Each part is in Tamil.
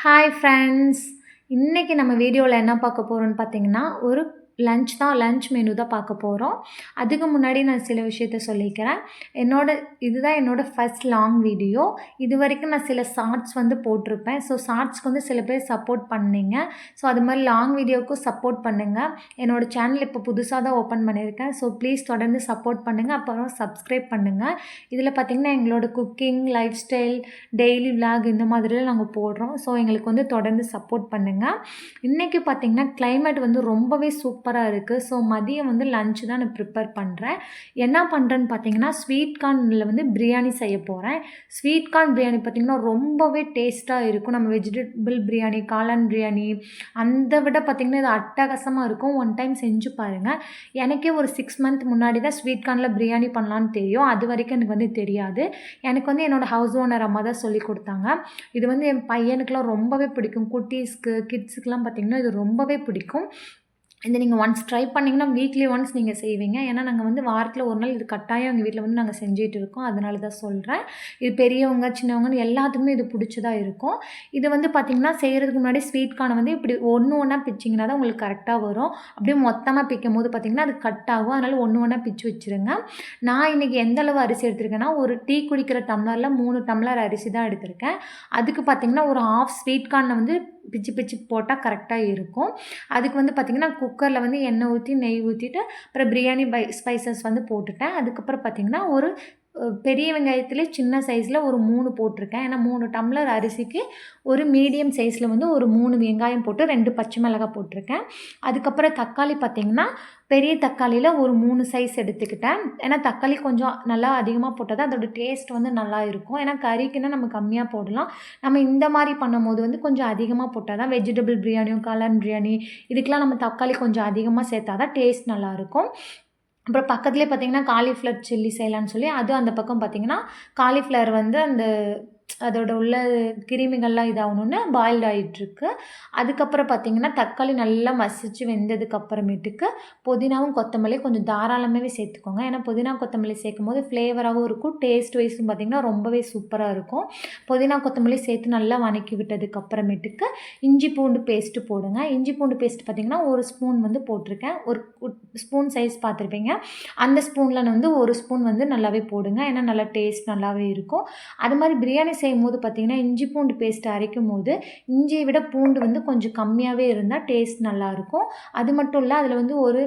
ஹாய் ஃப்ரெண்ட்ஸ் இன்றைக்கி நம்ம வீடியோவில் என்ன பார்க்க போகிறோன்னு பார்த்தீங்கன்னா ஒரு லஞ்ச் தான் லஞ்ச் மெனு தான் பார்க்க போகிறோம் அதுக்கு முன்னாடி நான் சில விஷயத்த சொல்லிக்கிறேன். என்னோட இதுதான் என்னோட ஃபஸ்ட் லாங் வீடியோ இது வரைக்கும் நான் சில ஷார்ட்ஸ் வந்து போட்டிருப்பேன். ஸோ ஷார்ட்ஸ்க்கு வந்து சில பேர் சப்போர்ட் பண்ணீங்க. ஸோ அது மாதிரி லாங் வீடியோவுக்கும் சப்போர்ட் பண்ணுங்கள் என்னோட சேனல் இப்போ புதுசாக தான் ஓப்பன் பண்ணியிருக்கேன். ஸோ ப்ளீஸ் தொடர்ந்து சப்போர்ட் பண்ணுங்கள் அப்புறம் சப்ஸ்கிரைப் பண்ணுங்கள் இதில் பார்த்திங்கன்னா எங்களோட cooking life style daily vlog இந்த மாதிரிலாம் நாங்கள் போடுறோம். ஸோ எங்களுக்கு வந்து தொடர்ந்து சப்போர்ட் பண்ணுங்கள் இன்றைக்கி பார்த்திங்கன்னா கிளைமேட் வந்து ரொம்பவே சூப்பர் சூப்பராக இருக்குது ஸோ மதியம் வந்து லஞ்ச் தான் நான் ப்ரிப்பேர் பண்ணுறேன் என்ன பண்ணுறேன்னு பார்த்தீங்கன்னா ஸ்வீட் கார்னில் வந்து பிரியாணி செய்ய போகிறேன் ஸ்வீட் கார்ன் பிரியாணி பார்த்திங்கன்னா ரொம்பவே டேஸ்ட்டாக இருக்கும். நம்ம வெஜிடபிள் பிரியாணி காளான் பிரியாணி அந்த விட பார்த்திங்கன்னா இது அட்டகாசமாக இருக்கும். ஒன் டைம் செஞ்சு பாருங்கள் எனக்கே ஒரு சிக்ஸ் மந்த் முன்னாடி தான் ஸ்வீட் கார்னில் பிரியாணி பண்ணலான்னு தெரியும். அது வரைக்கும் எனக்கு வந்து தெரியாது. எனக்கு வந்து என்னோடய ஹவுஸ் ஓனர் அம்மா தான் சொல்லி கொடுத்தாங்க. இது வந்து என் பையனுக்குலாம் ரொம்பவே பிடிக்கும். குட்டீஸ்க்கு கிட்ஸுக்கெலாம் பார்த்திங்கன்னா இது ரொம்பவே பிடிக்கும். இதை நீங்கள் ஒன்ஸ் ட்ரை பண்ணிங்கன்னா வீக்லி ஒன்ஸ் நீங்கள் செய்வீங்க. ஏன்னா நாங்கள் வந்து வாரத்தில் ஒரு நாள் இது கட்டாயம் எங்கள் வீட்டில் வந்து நாங்கள் செஞ்சுட்டு இருக்கோம். அதனால தான் சொல்கிறேன் இது பெரியவங்க சின்னவங்கன்னு எல்லாத்துக்குமே இது பிடிச்சதாக இருக்கும். இது வந்து பார்த்திங்கன்னா செய்கிறதுக்கு முன்னாடி ஸ்வீட் கார்னை வந்து இப்படி ஒன்று ஒன்றா பிச்சிங்கன்னா தான் உங்களுக்கு கரெக்டாக வரும். அப்படியே மொத்தமாக பிக்கும் போது பார்த்திங்கன்னா அது கட் ஆகும். அதனால் ஒன்று ஒன்றா பிச்சு வச்சுருங்க. நான் இன்றைக்கி எந்த அளவு அரிசி எடுத்திருக்கேன்னா ஒரு டீ குடிக்கிற டம்ளரில் மூணு டம்ளர் அரிசி தான் எடுத்திருக்கேன். அதுக்கு பார்த்திங்கன்னா ஒரு ஆஃப் ஸ்வீட் கார்னை வந்து பிச்சு பிச்சு போட்டால் கரெக்டாக இருக்கும். அதுக்கு வந்து பார்த்திங்கன்னா குக்கரில் வந்து எண்ணெய் ஊற்றி நெய் ஊற்றிட்டு அப்புறம் பிரியாணி பை ஸ்பைசஸ் வந்து போட்டுட்டேன். அதுக்கப்புறம் பார்த்திங்கன்னா ஒரு பெரிய வெங்காயத்துலேயே சின்ன சைஸில் ஒரு மூணு போட்டிருக்கேன். ஏன்னா மூணு டம்ளர் அரிசிக்கு ஒரு மீடியம் சைஸில் வந்து ஒரு மூணு வெங்காயம் போட்டு ரெண்டு பச்சை மிளகாய் போட்டிருக்கேன். அதுக்கப்புறம் தக்காளி பார்த்திங்கன்னா பெரிய தக்காளியில் ஒரு மூணு சைஸ் எடுத்துக்கிட்டேன். ஏன்னா தக்காளி கொஞ்சம் நல்லா அதிகமாக போட்டால் தான் அதோட டேஸ்ட் வந்து நல்லா இருக்கும். ஏன்னா கறிக்குன்னா நம்ம கம்மியாக போடலாம். நம்ம இந்த மாதிரி பண்ணும்போது வந்து கொஞ்சம் அதிகமாக போட்டால் தான் வெஜிடபிள் பிரியாணியும் காளான் பிரியாணி இதுக்கெலாம் நம்ம தக்காளி கொஞ்சம் அதிகமாக சேர்த்தா தான் டேஸ்ட் நல்லாயிருக்கும் அப்புறம் பக்கத்துலேயே பார்த்தீங்கன்னா காலிஃப்ளவர் சில்லி செய்யலான்னு சொல்லி அதுவும் அந்த பக்கம் பார்த்தீங்கன்னா காலிஃப்ளவர் வந்து அந்த அதோட உள்ள கிருமிகள்லாம் இதாகணுன்னு பாயில்டு ஆகிட்டுருக்கு அதுக்கப்புறம் பார்த்தீங்கன்னா தக்காளி நல்லா மசிச்சு வெந்ததுக்கப்புறமேட்டுக்கு புதினாவும் கொத்தமல்லியும் கொஞ்சம் தாராளமாகவே சேர்த்துக்கோங்க. ஏன்னா புதினா கொத்தமல்லி சேர்க்கும் போது ஃப்ளேவராகவும் இருக்கும் டேஸ்ட் வைஸும் பார்த்திங்கன்னா ரொம்பவே சூப்பராக இருக்கும். புதினா கொத்தமல்லி சேர்த்து நல்லா வதக்கி விட்டதுக்கப்புறமேட்டுக்கு இஞ்சி பூண்டு பேஸ்ட்டு போடுங்க. இஞ்சி பூண்டு பேஸ்ட் பார்த்திங்கன்னா ஒரு ஸ்பூன் வந்து போட்டிருக்கேன். ஒரு ஸ்பூன் சைஸ் பார்த்துருப்பீங்க. அந்த ஸ்பூனில் வந்து ஒரு ஸ்பூன் வந்து நல்லாவே போடுங்க. ஏன்னா நல்லா டேஸ்ட் நல்லாவே இருக்கும். அது மாதிரி பிரியாணி செய்யும் போது பார்த்திங்கன்னா இஞ்சி பூண்டு பேஸ்ட் அரைக்கும் போது இஞ்சியை விட பூண்டு வந்து கொஞ்சம் கம்மியாகவே இருந்தால் டேஸ்ட் நல்லாயிருக்கும் அது மட்டும் இல்லை அதில் வந்து ஒரு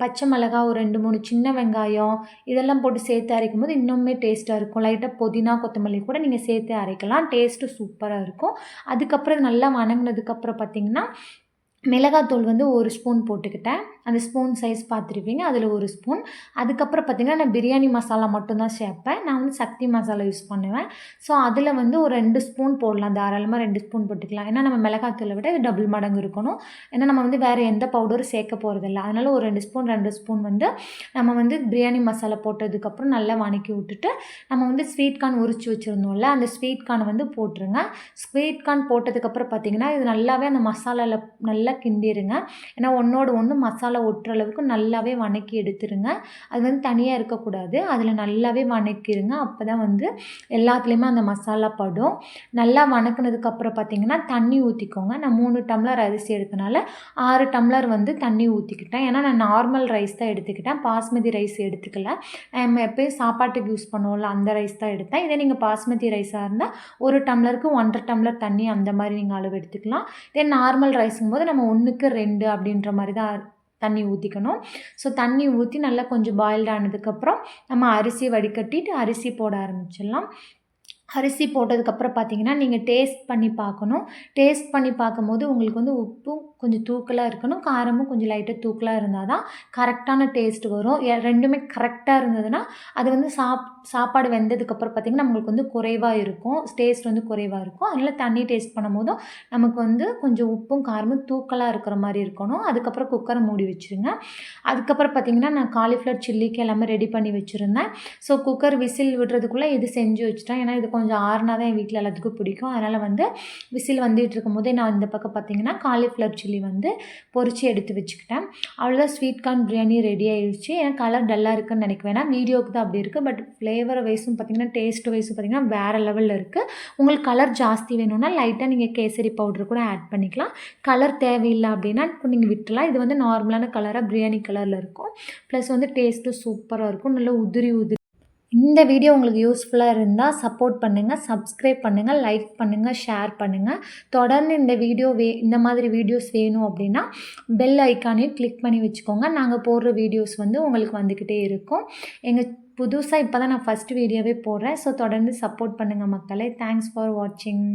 பச்சை மிளகா ஒரு ரெண்டு மூணு சின்ன வெங்காயம் இதெல்லாம் போட்டு சேர்த்து அரைக்கும் போது இன்னுமே டேஸ்ட்டாக இருக்கும். லைட்டாக புதினா கொத்தமல்லி கூட நீங்கள் சேர்த்து அரைக்கலாம். டேஸ்ட்டு சூப்பராக இருக்கும். அதுக்கப்புறம் நல்லா வணங்கினதுக்கப்புறம் பார்த்திங்கன்னா மிளகாத்தூள் வந்து ஒரு ஸ்பூன் போட்டுக்கிட்டேன். அந்த ஸ்பூன் சைஸ் பார்த்துருப்பீங்க அதில் ஒரு ஸ்பூன். அதுக்கப்புறம் பார்த்திங்கன்னா நான் பிரியாணி மசாலா மட்டும்தான் சேர்ப்பேன். நான் வந்து சக்தி மசாலா யூஸ் பண்ணுவேன். ஸோ அதில் வந்து ஒரு ரெண்டு ஸ்பூன் போடலாம். தாராளமாக ரெண்டு ஸ்பூன் போட்டுக்கலாம். ஏன்னா நம்ம மிளகாத்தூளை விட டபுள் மடங்கு இருக்கணும். ஏன்னா நம்ம வந்து வேறு எந்த பவுடரும் சேர்க்க போகிறதில்ல அதனால் ஒரு ரெண்டு ஸ்பூன் ரெண்டு ஸ்பூன் வந்து நம்ம வந்து பிரியாணி மசாலா போட்டதுக்கப்புறம் நல்லா வணக்கி விட்டுட்டு நம்ம வந்து ஸ்வீட் கார்ன் உரிச்சு வச்சுருந்தோம்ல அந்த ஸ்வீட் கார்னை வந்து போட்டுருங்க. ஸ்வீட் கார்ன் போட்டதுக்கப்புறம் பார்த்திங்கன்னா இது நல்லாவே அந்த மசாலாவில் நல்லா கிண்டிருங்க. ஏன்னா ஒன்றோட ஒன்று மசாலா ஒட்டுற அளவுக்கு நல்லாவே வணக்கி எடுத்துருங்க. அது வந்து தனியாக இருக்கக்கூடாது. அதில் நல்லாவே வணக்கிடுங்க அப்போ தான் வந்து எல்லாத்துலேயுமே அந்த மசாலா படும். நல்லா வணக்கினதுக்கப்புறம் பார்த்திங்கன்னா தண்ணி ஊற்றிக்கோங்க நான் மூணு டம்ளர் அரிசி எடுத்தனால ஆறு டம்ளர் வந்து தண்ணி ஊற்றிக்கிட்டேன் ஏன்னா நான் நார்மல் ரைஸ் தான் எடுத்துக்கிட்டேன். பாஸ்மதி ரைஸ் எடுத்துக்கல. நம்ம எப்போயும் சாப்பாட்டுக்கு யூஸ் பண்ணுவோம்ல அந்த ரைஸ் தான் எடுத்தேன். இதே நீங்கள் பாஸ்மதி ரைஸாக இருந்தால் ஒரு டம்ளருக்கு ஒன்றரை டம்ளர் தண்ணி அந்த மாதிரி நீங்கள் அளவு எடுத்துக்கலாம். இதே நார்மல் ரைஸுங்கும் போது நம்ம ஒன்றுக்கு ரெண்டு அப்படின்ற மாதிரி தான் தண்ணி ஊற்றிக்கணும் ஸோ தண்ணி ஊற்றி நல்லா கொஞ்சம் பாயில்ட் ஆனதுக்கப்புறம் நம்ம அரிசி வடிகட்டிட்டு அரிசி போட ஆரம்பிச்சிடலாம். அரிசி போட்டதுக்கப்புறம் பார்த்தீங்கன்னா நீங்கள் டேஸ்ட் பண்ணி பார்க்கணும். டேஸ்ட் பண்ணி பார்க்கும்போது உங்களுக்கு வந்து உப்பும் கொஞ்சம் தூக்கலாக இருக்கணும். காரமும் கொஞ்சம் லைட்டாக தூக்கலாக இருந்தால் தான் கரெக்டான டேஸ்ட் வரும். ரெண்டுமே கரெக்டாக இருந்ததுன்னா அது வந்து சாப் சாப்பாடு வெந்ததுக்கப்புறம் பார்த்திங்கன்னா நம்மளுக்கு வந்து குறைவாக இருக்கும். டேஸ்ட் வந்து குறைவாக இருக்கும். அதனால் தண்ணி டேஸ்ட் பண்ணும்போதும் நமக்கு வந்து கொஞ்சம் உப்பும் காரமும் தூக்கலாக இருக்கிற மாதிரி இருக்கணும். அதுக்கப்புறம் குக்கரை மூடி வச்சுருங்க. அதுக்கப்புறம் பார்த்திங்கன்னா நான் காலிஃப்ளவர் சில்லிக்கு எல்லாமே ரெடி பண்ணி வச்சுருந்தேன். ஸோ குக்கர் விசில் விடுறதுக்குள்ளே இது செஞ்சு வச்சுட்டேன். ஏன்னா இது கொஞ்சம் ஆறுனா தான் என் வீட்டில் எல்லாத்துக்கும் பிடிக்கும். அதனால் வந்து விசில் வந்துட்டு இருக்கும்போதே நான் இந்த பக்கம் பார்த்திங்கன்னா காலிஃப்ளவர் சில்லி சில்லி வந்து பொறிச்சு எடுத்து வச்சுக்கிட்டேன். அவ்வளோதான் ஸ்வீட் கார்ன் பிரியாணி ரெடி ஆகிடுச்சு ஏன்னா கலர் டல்லாக இருக்குன்னு நினைக்க வேணாம். வீடியோவுக்கு தான் அப்படி இருக்குது பட் ஃப்ளேவர் வைஸும் பார்த்திங்கன்னா டேஸ்ட் வைஸும் பார்த்திங்கன்னா வேறு லெவலில் இருக்குது உங்களுக்கு கலர் ஜாஸ்தி வேணும்னா லைட்டாக நீங்கள் கேசரி பவுடர் கூட ஆட் பண்ணிக்கலாம். கலர் தேவையில்லை அப்படின்னா நீங்கள் விட்டுலாம் இது வந்து நார்மலான கலராக பிரியாணி கலரில் இருக்கும். ப்ளஸ் வந்து டேஸ்ட்டும் சூப்பராக இருக்கும். நல்லா உதிரி உதிரி இந்த வீடியோ உங்களுக்கு யூஸ்ஃபுல்லாக இருந்தால் சப்போர்ட் பண்ணுங்கள் சப்ஸ்கிரைப் பண்ணுங்கள் லைக் பண்ணுங்கள் ஷேர் பண்ணுங்கள் தொடர்ந்து இந்த வீடியோ வே இந்த மாதிரி வீடியோஸ் வேணும் அப்படின்னா பெல் ஐக்கானையும் கிளிக் பண்ணி வச்சுக்கோங்க. நாங்கள் போடுற வீடியோஸ் வந்து உங்களுக்கு வந்துக்கிட்டே இருக்கும். எங்கள் புதுசாக இப்போ தான் நான் ஃபஸ்ட் வீடியோவே போடுறேன். ஸோ தொடர்ந்து சப்போர்ட் பண்ணுங்கள் மக்களே. தேங்க்ஸ் ஃபார் வாட்சிங்